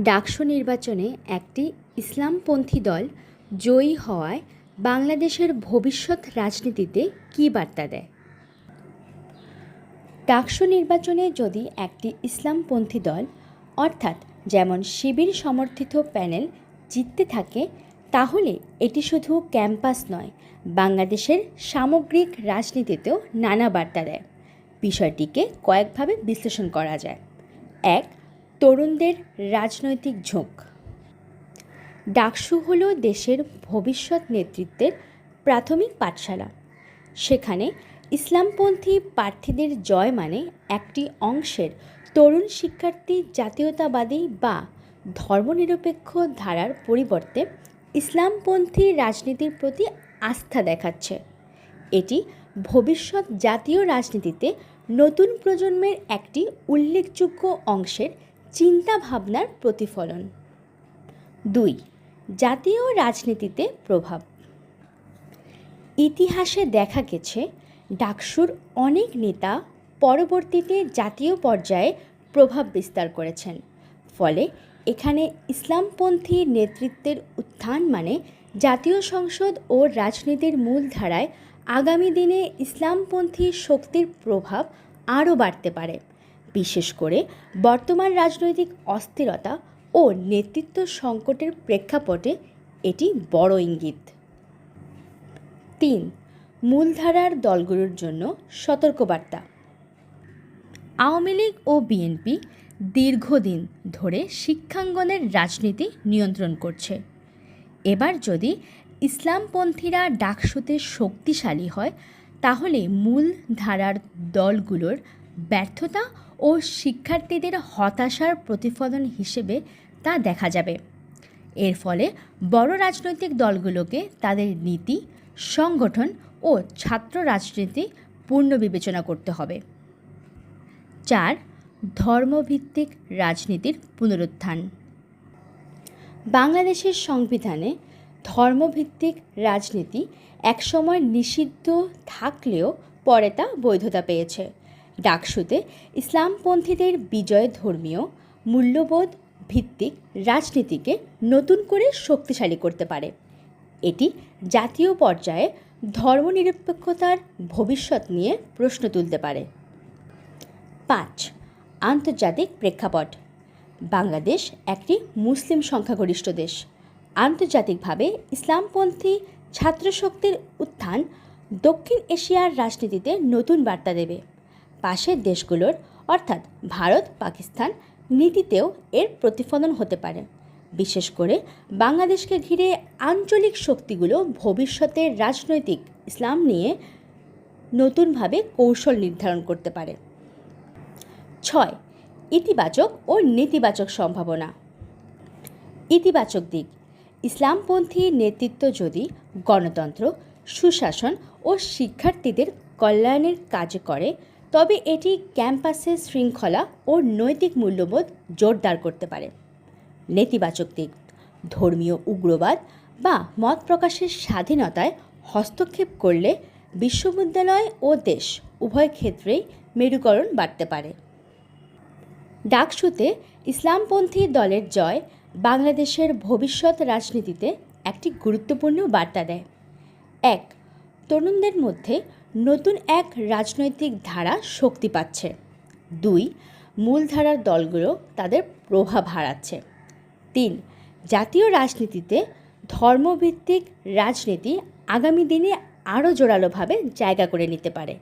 ডাকসু নির্বাচনে একটি ইসলামপন্থী দল জয়ী হওয়ায় বাংলাদেশের ভবিষ্যৎ রাজনীতিতে কী বার্তা দেয়? ডাকসু নির্বাচনে যদি একটি ইসলামপন্থী দল, অর্থাৎ যেমন শিবির সমর্থিত প্যানেল, জিততে থাকে, তাহলে এটি শুধু ক্যাম্পাস নয়, বাংলাদেশের সামগ্রিক রাজনীতিতেও নানা বার্তা দেয়। বিষয়টিকে কয়েকভাবে বিশ্লেষণ করা যায়। এক তরুণদের রাজনৈতিক ঝোঁক। ডাকসু হল দেশের ভবিষ্যৎ নেতৃত্বের প্রাথমিক পাঠশালা। সেখানে ইসলামপন্থী প্রার্থীদের জয় মানে একটি অংশের তরুণ শিক্ষার্থী জাতীয়তাবাদী বা ধর্মনিরপেক্ষ ধারার পরিবর্তে ইসলামপন্থী রাজনীতির প্রতি আস্থা দেখাচ্ছে। এটি ভবিষ্যৎ জাতীয় রাজনীতিতে নতুন প্রজন্মের একটি উল্লেখযোগ্য অংশের চিন্তাভাবনার প্রতিফলন। দুই, জাতীয় রাজনীতিতে প্রভাব। ইতিহাসে দেখা গেছে, ডাকসুর অনেক নেতা পরবর্তীতে জাতীয় পর্যায়ে প্রভাব বিস্তার করেছেন। ফলে এখানে ইসলামপন্থী নেতৃত্বের উত্থান মানে জাতীয় সংসদ ও রাজনীতির মূলধারায় আগামী দিনে ইসলামপন্থী শক্তির প্রভাব আরও বাড়তে পারে। বিশেষ করে বর্তমান রাজনৈতিক অস্থিরতা ও নেতৃত্ব সংকটের প্রেক্ষাপটে এটি বড় ইঙ্গিত। তিন, মূলধারার দলগুলোর জন্য সতর্কবার্তা। আওয়ামী লীগ ও বিএনপি দীর্ঘদিন ধরে শিক্ষাঙ্গনের রাজনীতি নিয়ন্ত্রণ করছে। এবার যদি ইসলামপন্থীরা ডাকসুতে শক্তিশালী হয়, তাহলে মূল ধারার দলগুলোর ব্যর্থতা ও শিক্ষার্থীদের হতাশার প্রতিফলন হিসেবে তা দেখা যাবে। এর ফলে বড় রাজনৈতিক দলগুলোকে তাদের নীতি, সংগঠন ও ছাত্র রাজনীতি পূর্ণ বিবেচনা করতে হবে। চার, ধর্মভিত্তিক রাজনীতির পুনরুত্থান। বাংলাদেশের সংবিধানে ধর্মভিত্তিক রাজনীতি একসময় নিষিদ্ধ থাকলেও পরে তা বৈধতা পেয়েছে। ডাকসুতে ইসলামপন্থীদের বিজয় ধর্মীয়, মূল্যবোধ ভিত্তিক রাজনীতিকে নতুন করে শক্তিশালী করতে পারে। এটি জাতীয় পর্যায়ে ধর্মনিরপেক্ষতার ভবিষ্যৎ নিয়ে প্রশ্ন তুলতে পারে। পাঁচ, আন্তর্জাতিক প্রেক্ষাপট। বাংলাদেশ একটি মুসলিম সংখ্যাগরিষ্ঠ দেশ। আন্তর্জাতিকভাবে ইসলামপন্থী ছাত্রশক্তির উত্থান দক্ষিণ এশিয়ার রাজনীতিতে নতুন বার্তা দেবে। পাশের দেশগুলোর, অর্থাৎ ভারত, পাকিস্তান, নীতিতেও এর প্রতিফলন হতে পারে। বিশেষ করে বাংলাদেশকে ঘিরে আঞ্চলিক শক্তিগুলো ভবিষ্যতের রাজনৈতিক ইসলাম নিয়ে নতুনভাবে কৌশল নির্ধারণ করতে পারে। ছয়, ইতিবাচক ও নেতিবাচক সম্ভাবনা। ইতিবাচক দিক, ইসলামপন্থী নেতৃত্ব যদি গণতন্ত্র, সুশাসন ও শিক্ষার্থীদের কল্যাণের কাজ করে তবে এটি ক্যাম্পাসের শৃঙ্খলা ও নৈতিক মূল্যবোধ জোরদার করতে পারে। নেতিবাচক দিক, ধর্মীয় উগ্রবাদ বা মত প্রকাশের স্বাধীনতায় হস্তক্ষেপ করলে বিশ্ববিদ্যালয় ও দেশ উভয় ক্ষেত্রেই মেরুকরণ বাড়তে পারে। ডাকসুতে ইসলামপন্থী দলের জয় বাংলাদেশের ভবিষ্যৎ রাজনীতিতে একটি গুরুত্বপূর্ণ বার্তা দেয়। এক, তরুণদের মধ্যে নতুন এক রাজনৈতিক ধারা শক্তি পাচ্ছে। দুই, মূলধারার দলগুলো তাদের প্রভাব হারাচ্ছে। তিন, জাতীয় রাজনীতিতে ধর্মভিত্তিক রাজনীতি আগামী দিনে আরও জোরালোভাবে জায়গা করে নিতে পারে।